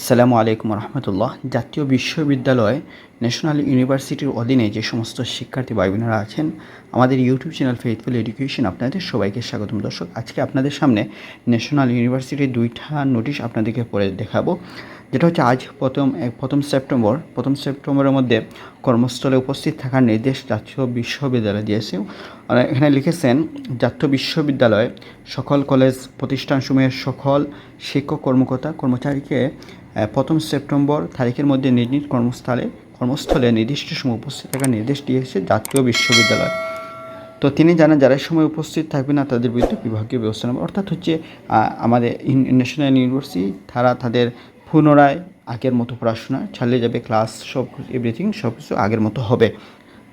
আসসালামু আলাইকুম রহমতুল্লাহ। জাতীয় বিশ্ববিদ্যালয়, ন্যাশনাল ইউনিভার্সিটির অধীনে যে সমস্ত শিক্ষার্থী ভাই বোনেরা আছেন, আমাদের ইউটিউব চ্যানেল ফেইথফুল এডুকেশন আপনাদের সবাইকে স্বাগতম। দর্শক, আজকে আপনাদের সামনে ন্যাশনাল ইউনিভার্সিটির দুইটা নোটিশ আপনাদেরকে পড়ে দেখাবো। যেটা হচ্ছে আজ প্রথম প্রথম সেপ্টেম্বর। প্রথম সেপ্টেম্বরের মধ্যে কর্মস্থলে উপস্থিত থাকার নির্দেশ জাতীয় বিশ্ববিদ্যালয় দিয়েছে এখানে লিখেছেন, জাতীয় বিশ্ববিদ্যালয় সকল কলেজ প্রতিষ্ঠানসমূহের সকল শিক্ষক কর্মকর্তা কর্মচারীকে প্রথম সেপ্টেম্বর তারিখের মধ্যে নিজ নিজ কর্মস্থলে কর্মস্থলে নির্দিষ্ট সময় উপস্থিত থাকার নির্দেশ দিয়েছে জাতীয় বিশ্ববিদ্যালয়। তো তিনি জানান, যারা সময় উপস্থিত থাকবে না, তাদের বিরুদ্ধে বিভাগীয় ব্যবস্থা নেবে। অর্থাৎ হচ্ছে আমাদের ন্যাশনাল ইউনিভার্সিটি, তারা তাদের পুনরায় আগের মতো পড়াশোনা চালিয়ে যাবে ক্লাস সব এভরিথিং সব কিছু আগের মতো হবে।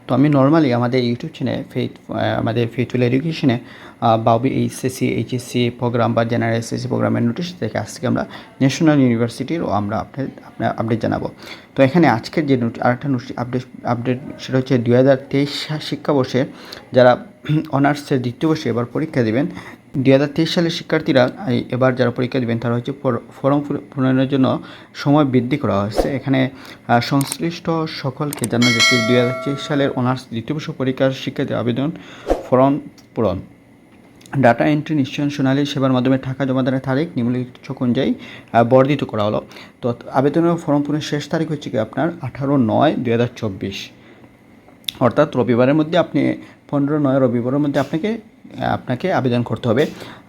তো আমি নর্মালি আমাদের ইউটিউব চ্যানেলে ফেথ আমাদের ফেথুল এডুকেশনে বাবু এইচএসসি এইচএসসি প্রোগ্রাম বা জেনারেল এসএসসি প্রোগ্রামের নোটিশ থেকে আজকে আমরা ন্যাশনাল ইউনিভার্সিটির ও আমরা আপডেট আপনার আপডেট জানাব। তো এখানে আজকের যে নোট আরেকটা নোটিশ আপডেট আপডেট সেটা হচ্ছে দু হাজার তেইশ শিক্ষাবর্ষে যারা অনার্সের দ্বিতীয় বর্ষে এবার পরীক্ষা দেবেন। দুই হাজার তেইশ সালের শিক্ষার্থীরা এবার যারা পরীক্ষা দেবেন, তারা হচ্ছে ফর- ফর্ম পূরণের জন্য সময় বৃদ্ধি করা হয়েছে। এখানে সংশ্লিষ্ট সকলকে জানা যাচ্ছে দুই হাজার তেইশ সালের অনার্স দ্বিতীয় বর্ষ পরীক্ষার শিক্ষার্থী আবেদন ফর্ম পূরণ। ডাটা এন্ট্রি নিশ্চয়ন সোনালী সেবার মাধ্যমে টাকা জমা জমাদানের তারিখ, নিম্নলিখিত অনুযায়ী বর্ধিত করা হলো। তো আবেদনের ফর্ম পূরণের শেষ তারিখ হচ্ছে কি আপনার আঠারো নয় দুই হাজার চব্বিশ। অর্থাৎ রবিবারের মধ্যে আপনি পনেরো, নয়, রবিবারের মধ্যে আপনাকে আপনাকে আবেদন করতে হবে।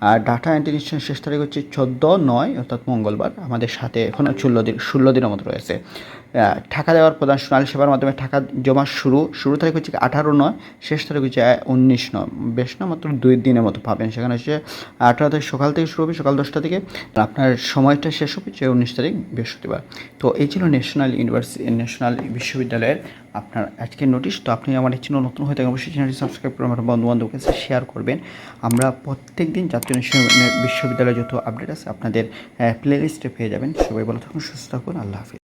আর ডাটা এন্ট্রি শেষ তারিখ হচ্ছে চোদ্দ, নয়, অর্থাৎ মঙ্গলবার। আমাদের সাথে এখনও ষোলো দিন, ষোলো দিনের মতো রয়েছে। টাকা দেওয়ার প্রধান সোনালী সেবার মাধ্যমে টাকা জমা শুরু শুরু তারিখ হচ্ছে আঠারো, নয়, শেষ তারিখ হচ্ছে উনিশ, নয়। বেশ না, মাত্র দুই দিনের মতো পাবেন। সেখানে হচ্ছে আঠারো তারিখ সকাল থেকে শুরু হবে, সকাল দশটা থেকে। আপনার সময়টা শেষ হবে যে উনিশ তারিখ বৃহস্পতিবার। তো এই ছিল ন্যাশনাল ইউনিভার্সিটি ন্যাশনাল বিশ্ববিদ্যালয়ের আপনার আজকের নোটিশ তো আপনি আমার চ্যানেল নতুন হয়ে থাকেন, অবশ্যই চ্যানেলটি সাবস্ক্রাইব করে আমার বন্ধু বান্ধবকে শেয়ার করবেন। আমরা প্রত্যেক দিন জাতীয় বিশ্ববিদ্যালয়ে যত আপডেট আছে, আপনাদের প্লে লিস্টে পেয়ে যাবেন। সবাই ভালো থাকুন, সুস্থ থাকুন, আল্লাহ হাফিজ।